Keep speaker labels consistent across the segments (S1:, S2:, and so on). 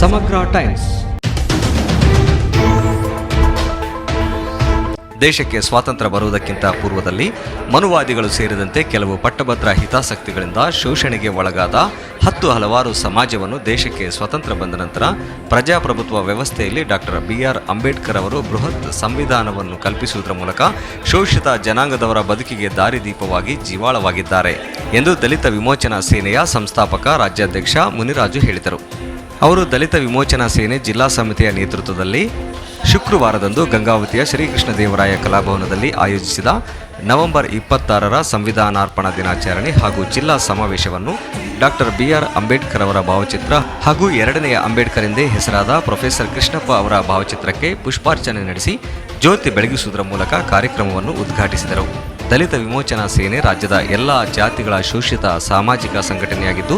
S1: ಸಮಗ್ರ ಟೈಮ್ಸ್. ದೇಶಕ್ಕೆ ಸ್ವಾತಂತ್ರ್ಯ ಬರುವುದಕ್ಕಿಂತ ಪೂರ್ವದಲ್ಲಿ ಮನುವಾದಿಗಳು ಸೇರಿದಂತೆ ಕೆಲವು ಪಟ್ಟಭದ್ರ ಹಿತಾಸಕ್ತಿಗಳಿಂದ ಶೋಷಣೆಗೆ ಒಳಗಾದ ಹತ್ತು ಹಲವಾರು ಸಮಾಜವನ್ನು ದೇಶಕ್ಕೆ ಸ್ವತಂತ್ರ ಬಂದ ನಂತರ ಪ್ರಜಾಪ್ರಭುತ್ವ ವ್ಯವಸ್ಥೆಯಲ್ಲಿ ಡಾಕ್ಟರ್ ಬಿ ಆರ್ ಅಂಬೇಡ್ಕರ್ ಅವರು ಬೃಹತ್ ಸಂವಿಧಾನವನ್ನು ಕಲ್ಪಿಸುವುದರ ಮೂಲಕ ಶೋಷಿತ ಜನಾಂಗದವರ ಬದುಕಿಗೆ ದಾರಿದೀಪವಾಗಿ ಜೀವಾಳವಾಗಿದ್ದಾರೆ ಎಂದು ದಲಿತ ವಿಮೋಚನಾ ಸೇನೆಯ ಸಂಸ್ಥಾಪಕ ರಾಜ್ಯಾಧ್ಯಕ್ಷ ಮುನಿರಾಜು ಹೇಳಿದರು. ಅವರು ದಲಿತ ವಿಮೋಚನಾ ಸೇನೆ ಜಿಲ್ಲಾ ಸಮಿತಿಯ ನೇತೃತ್ವದಲ್ಲಿ ಶುಕ್ರವಾರದಂದು ಗಂಗಾವತಿಯ ಶ್ರೀಕೃಷ್ಣ ದೇವರಾಯ ಕಲಾಭವನದಲ್ಲಿ ಆಯೋಜಿಸಿದ ನವೆಂಬರ್ ಇಪ್ಪತ್ತಾರರ ಸಂವಿಧಾನಾರ್ಪಣಾ ದಿನಾಚರಣೆ ಹಾಗೂ ಜಿಲ್ಲಾ ಸಮಾವೇಶವನ್ನು ಡಾಕ್ಟರ್ ಬಿಆರ್ ಅಂಬೇಡ್ಕರ್ ಅವರ ಭಾವಚಿತ್ರ ಹಾಗೂ ಎರಡನೆಯ ಅಂಬೇಡ್ಕರ್ ಎಂದೇ ಹೆಸರಾದ ಪ್ರೊಫೆಸರ್ ಕೃಷ್ಣಪ್ಪ ಅವರ ಭಾವಚಿತ್ರಕ್ಕೆ ಪುಷ್ಪಾರ್ಚನೆ ನಡೆಸಿ ಜ್ಯೋತಿ ಬೆಳಗಿಸುವುದರ ಮೂಲಕ ಕಾರ್ಯಕ್ರಮವನ್ನು ಉದ್ಘಾಟಿಸಿದರು. ದಲಿತ ವಿಮೋಚನಾ ಸೇನೆ ರಾಜ್ಯದ ಎಲ್ಲ ಜಾತಿಗಳ ಶೋಷಿತ ಸಾಮಾಜಿಕ ಸಂಘಟನೆಯಾಗಿದ್ದು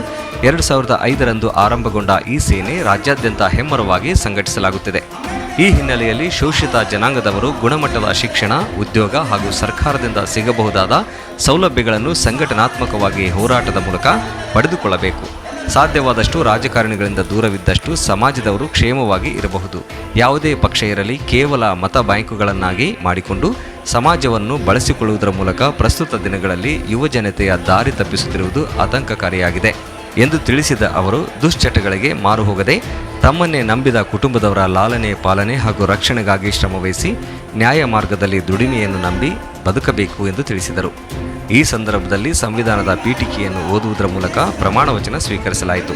S1: ಎರಡು ಸಾವಿರದ ಐದರಂದು ಆರಂಭಗೊಂಡ ಈ ಸೇನೆ ರಾಜ್ಯಾದ್ಯಂತ ಹೆಮ್ಮರವಾಗಿ ಸಂಘಟಿಸಲಾಗುತ್ತಿದೆ. ಈ ಹಿನ್ನೆಲೆಯಲ್ಲಿ ಶೋಷಿತ ಜನಾಂಗದವರು ಗುಣಮಟ್ಟದ ಶಿಕ್ಷಣ, ಉದ್ಯೋಗ ಹಾಗೂ ಸರ್ಕಾರದಿಂದ ಸಿಗಬಹುದಾದ ಸೌಲಭ್ಯಗಳನ್ನು ಸಂಘಟನಾತ್ಮಕವಾಗಿ ಹೋರಾಟದ ಮೂಲಕ ಪಡೆದುಕೊಳ್ಳಬೇಕು. ಸಾಧ್ಯವಾದಷ್ಟು ರಾಜಕಾರಣಿಗಳಿಂದ ದೂರವಿದ್ದಷ್ಟು ಸಮಾಜದವರು ಕ್ಷೇಮವಾಗಿ ಇರಬಹುದು. ಯಾವುದೇ ಪಕ್ಷ ಇರಲಿ, ಕೇವಲ ಮತ ಬ್ಯಾಂಕುಗಳನ್ನಾಗಿ ಮಾಡಿಕೊಂಡು ಸಮಾಜವನ್ನು ಬಳಸಿಕೊಳ್ಳುವುದರ ಮೂಲಕ ಪ್ರಸ್ತುತ ದಿನಗಳಲ್ಲಿ ಯುವ ಜನತೆಯ ದಾರಿ ತಪ್ಪಿಸುತ್ತಿರುವುದು ಆತಂಕಕಾರಿಯಾಗಿದೆ. ಎಂದು ತಿಳಿಸಿದ ಅವರು, ದುಶ್ಚಟಗಳಿಗೆ ಮಾರು ಹೋಗದೆ ತಮ್ಮನ್ನೇ ನಂಬಿದ ಕುಟುಂಬದವರ ಲಾಲನೆ, ಪಾಲನೆ ಹಾಗೂ ರಕ್ಷಣೆಗಾಗಿ ಶ್ರಮವಹಿಸಿ ನ್ಯಾಯ ಮಾರ್ಗದಲ್ಲಿ ದುಡಿಮೆಯನ್ನು ನಂಬಿ ಬದುಕಬೇಕು ಎಂದು ತಿಳಿಸಿದರು. ಈ ಸಂದರ್ಭದಲ್ಲಿ ಸಂವಿಧಾನದ ಪೀಠಿಕೆಯನ್ನು ಓದುವುದರ ಮೂಲಕ ಪ್ರಮಾಣ ವಚನ ಸ್ವೀಕರಿಸಲಾಯಿತು.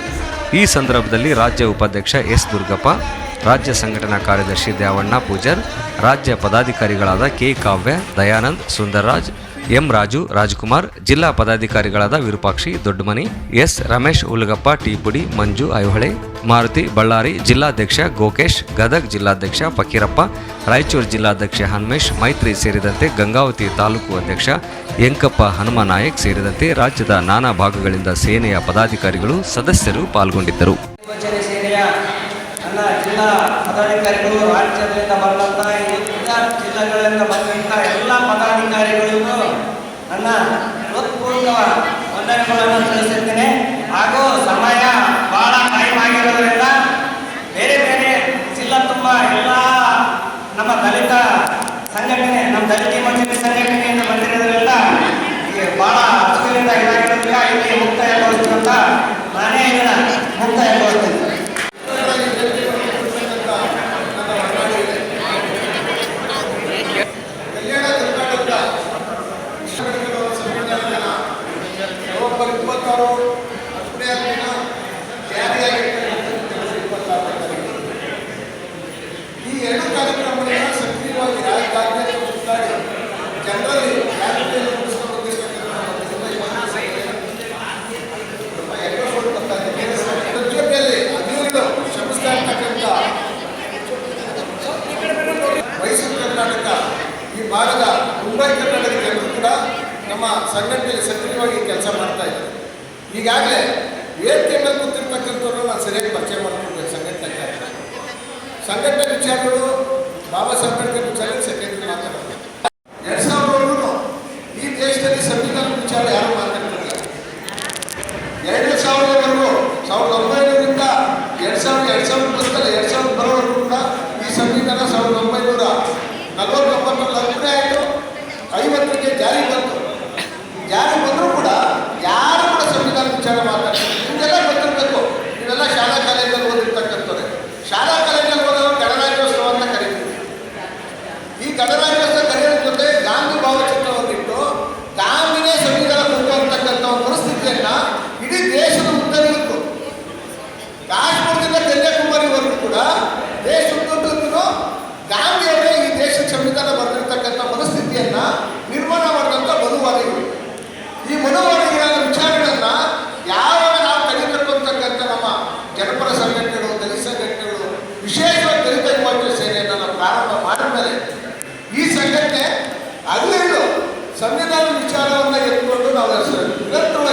S1: ಈ ಸಂದರ್ಭದಲ್ಲಿ ರಾಜ್ಯ ಉಪಾಧ್ಯಕ್ಷ ಎಸ್. ದುರ್ಗಪ್ಪ, ರಾಜ್ಯ ಸಂಘಟನಾ ಕಾರ್ಯದರ್ಶಿ ದೇವಣ್ಣ ಪೂಜಾರ್, ರಾಜ್ಯ ಪದಾಧಿಕಾರಿಗಳಾದ ಕೆ. ಕಾವ್ಯ, ದಯಾನಂದ್, ಸುಂದರ್ರಾಜ್ ಎಂ ರಾಜು, ರಾಜ್ಕುಮಾರ್, ಜಿಲ್ಲಾ ಪದಾಧಿಕಾರಿಗಳಾದ ವಿರೂಪಾಕ್ಷಿ, ದೊಡ್ಡಮನಿ, ಎಸ್ ರಮೇಶ್, ಉಲ್ಗಪ್ಪ, ಟಿಪುಡಿ, ಮಂಜು, ಐಹೊಳೆ, ಮಾರುತಿ, ಬಳ್ಳಾರಿ, ಜಿಲ್ಲಾಧ್ಯಕ್ಷ ಗೋಕೇಶ್, ಗದಗ್ ಜಿಲ್ಲಾಧ್ಯಕ್ಷ ಫಕೀರಪ್ಪ, ರಾಯಚೂರು ಜಿಲ್ಲಾಧ್ಯಕ್ಷ ಹನ್ಮೇಶ್, ಮೈತ್ರಿ ಸೇರಿದಂತೆ ಗಂಗಾವತಿ ತಾಲೂಕು ಅಧ್ಯಕ್ಷ ಯಂಕಪ್ಪ ಹನುಮನಾಯಕ್ ಸೇರಿದಂತೆ ರಾಜ್ಯದ ನಾನಾ ಭಾಗಗಳಿಂದ ಸೇನೆಯ ಪದಾಧಿಕಾರಿಗಳು ಸದಸ್ಯರು ಪಾಲ್ಗೊಂಡಿದ್ದರು.
S2: ಜಿಲ್ಲಾ ಪದಾಧಿಕಾರಿಗಳು ರಾಜ್ಯದಿಂದ ಜಿಲ್ಲೆಗಳಿಂದ ಬಂದಂಥ ಎಲ್ಲ ಪದಾಧಿಕಾರಿಗಳಿಗೂ ನನ್ನ ಹೃತ್ಪೂರ್ವಕ ವಂದನೆಗಳನ್ನು ತಿಳಿಸುತ್ತೇನೆ ಹಾಗೂ ಸಮಯ ಬಹಳ ಟೈಮ್ ಆಗಿರೋದ್ರಿಂದ ಬೇರೆ ಬೇರೆ ಜಿಲ್ಲಾ ತುಂಬ ಎಲ್ಲ ನಮ್ಮ ದಲಿತ ಸಂಘಟನೆ, ನಮ್ಮ ದಲಿತ ವಿಮೋಚನೆ ಸಂಘಟನೆಯಿಂದ ಬಂದಿರೋದ್ರಿಂದ ಬಹಳ ಹಸುವಿನಿಂದ ಇದಾಗಿರೋದ್ರಿಂದ ಇಲ್ಲಿ
S3: ಈಗಾಗಲೇ ವೇದಿಕೆ ಮೇಲೆ ಕೂತಿರ್ತಕ್ಕಂಥವ್ರು ನಾನು ಸರಿಯಾಗಿ ಪರಿಚಯ ಮಾಡ್ಕೊಡ್ಬೇಕು ಸಂಘಟನೆ ಸಂಘಟನೆ ವಿಚಾರಗಳು ಬಾಬಾ ಸಾಹೇಬ್ un abrazo.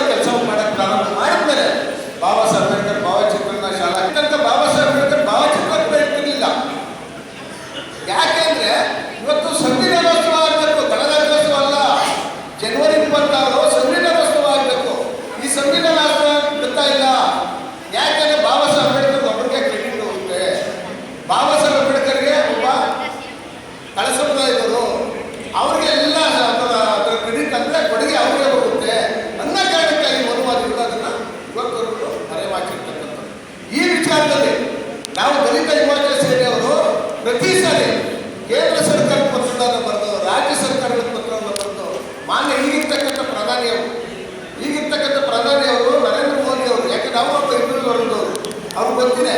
S3: ಗೊತ್ತಿದೆ.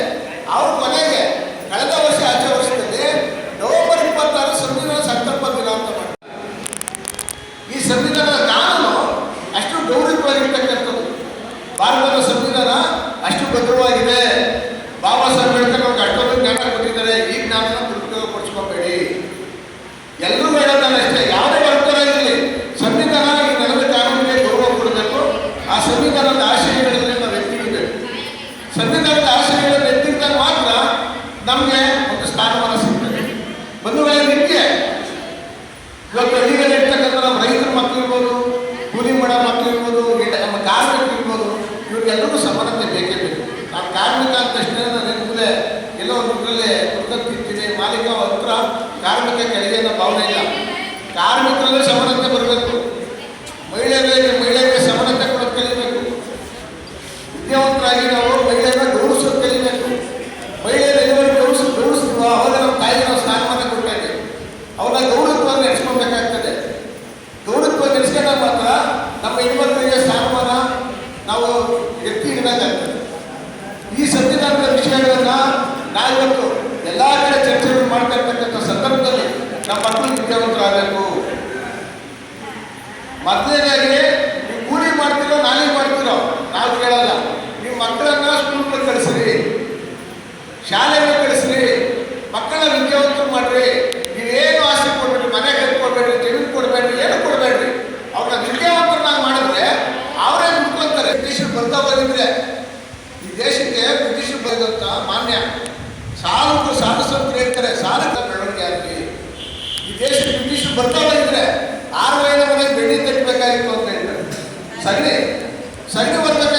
S3: ಅವ್ರ ಕೊನೆಗೆ ಕಳೆದ ವರ್ಷ ಆಚೆ ವರ್ಷದಲ್ಲಿ ನವೆಂಬರ್ ಇಪ್ಪತ್ತಾರು ಸಂವಿಧಾನ ಸಂಕಲ್ಪ ದಿನ ಅಂತ ಮಾಡ್ತಾರೆ ಈ ಸಂವಿಧಾನದ ಕಾನೂನು ಅಷ್ಟು ಗೌರವವಾಗಿರ್ತಕ್ಕಂಥದ್ದು. ಭಾರತದ ಸಂವಿಧಾನ ಅಷ್ಟು ಭದ್ರವಾಗಿದೆ. ಬಾಬಾ ಸಾಹೇಬ್ ಅಂಬೇಡ್ಕರ್ ಅವ್ರಿಗೆ ಅಷ್ಟೊಂದು ಜ್ಞಾನ ಕೊಟ್ಟಿದ್ದಾರೆ. ಈ ಜ್ಞಾನನ ದುರುಪಯೋಗ ಪಡಿಸ್ಕೋಬೇಡಿ ಎಲ್ಲರೂ ಹೇಳೋದಲ್ಲ ಅಷ್ಟೇ ಯಾವುದೇ ವರ್ಗರ ಇರಲಿ ಸಂವಿಧಾನ ಈ ನೆಲದ ಕಾನೂನಿಗೆ ಗೌರವ ಕೊಡಬೇಕು ಆ ಸಂವಿಧಾನದ ಆಶಯಗಳಲ್ಲಿ ನಾವು ಎತ್ತಿರಬೇಕು ಸಂವಿಧಾನದ ಆಶಯಗಳನ್ನು ಎತ್ತಿದ್ದಾಗ ಮಾತ್ರ ನಮಗೆ ಒಂದು ಸ್ಥಾನಮಾನ ಸಿಗ್ತದೆ ಬಂಧುಗಳೇ ನಿಮಗೆ ಇವತ್ತು ಹಳ್ಳಿಗಳಲ್ಲಿ ಇರ್ತಕ್ಕಂಥ ನಮ್ಮ ರೈತರ ಮಕ್ಕಳು ಇರ್ಬೋದು, ಕೂಲಿ ಮಾಡೋ ಮಕ್ಕಳು ಇರ್ಬೋದು ಗಿಡ ನಮ್ಮ ಕಾರ್ಮಿಕ ಇರ್ಬೋದು ಇವ್ರಿಗೆಲ್ಲರಿಗೂ ಸಮಾನತೆ ಬೇಕೇ ಬೇಕು. ನಾವು ಕಾರ್ಮಿಕ ಅಂತ ತಕ್ಷಣ ನನಗೆ ಮುಂದೆ ಎಲ್ಲೋ ಒಂದು ಊರಲ್ಲಿ ಕುಡ್ಕೊಂಡು ತಿಂತೀನಿ, ಮಾಲೀಕ ಹತ್ರ ಕಾರ್ಮಿಕ ಕೆಳಗೆ ಅನ್ನೋ ಭಾವನೆ ಇಲ್ಲ. ಕಾರ್ಮಿಕರಲ್ಲೂ ಸಮಾನತೆ ಬರಬೇಕು. ಮಹಿಳೆಯರಿಗೆ ಮಹಿಳೆಯರಿಗೆ ಸಮಾನತೆ ಕೊಡೋದು ಕಲಿಬೇಕು. ವಿದ್ಯಾವಂತರಾಗಿ ನಾವು ಮಹಿಳೆಯರನ್ನ ಗೌರವಿಸೋದು ಕಲಿಬೇಕು. ಮಹಿಳೆಯರ ಎಲ್ಲಿವರೆಗೆ ಗೌರವಿಸ್ ಗೌರವಿಸ್ತೀವೋ ಅವಾಗ ನಮ್ಮ ತಾಯಿಗೆ ನಾವು ಸ್ಥಾನಮಾನ ಕೊಡ್ತಾ ಇದ್ದೇವೆ. ಅವ್ರನ್ನ ಗೌರವವಾಗಿ ಮಾತ್ರ ನಮ್ಮ ಹೆಣ್ಮಕ್ಳಿಗೆ ಸ್ಥಾನಮಾನ ನಾವು ಎತ್ತಿ ಹಿಡಿದಾಗ್ತದೆ ಈ ಸಂವಿಧಾನದ ವಿಷಯಗಳನ್ನ ನಾವಿವತ್ತು ಎಲ್ಲ ಕಡೆ ಚರ್ಚೆಗಳು ಮಾಡ್ತಾ ಇರ್ತಕ್ಕಂಥ ಸಂದರ್ಭದಲ್ಲಿ ನಮ್ಮ ಮಕ್ಕಳು ವಿದ್ಯಾವಂತರಾಗಬೇಕು. ಮೊದಲನೇದಾಗಿ, ನೀವು ಕೂಲಿ ಮಾಡ್ತಿರೋ ನಾನೇ ಮಾಡ್ತಿರೋ, ನಾವು ಕೇಳಲ್ಲ ನೀವು ಮಕ್ಕಳನ್ನ ಸ್ಕೂಲ್ಗೆ ಕಳಿಸ್ರಿ, ಶಾಲೆಗೆ ಕಳಿಸ್ರಿ ಮಕ್ಕಳ ವಿದ್ಯಾವಂತರು ಮಾಡ್ರಿ. ಬ್ರಿಟಿಷರು ಬರ್ತಾ ಬಂದಿದ್ರೆ ಆರು ವಯದ ಮನೆಗೆ ಬೆಳ್ಳಿ ತಟ್ಟಬೇಕಾಗಿತ್ತು ಅಂತ ಹೇಳ್ತಾರೆ. ಸಗಣಿ ಸಗಣಿ ಬರ್ತಕ್ಕ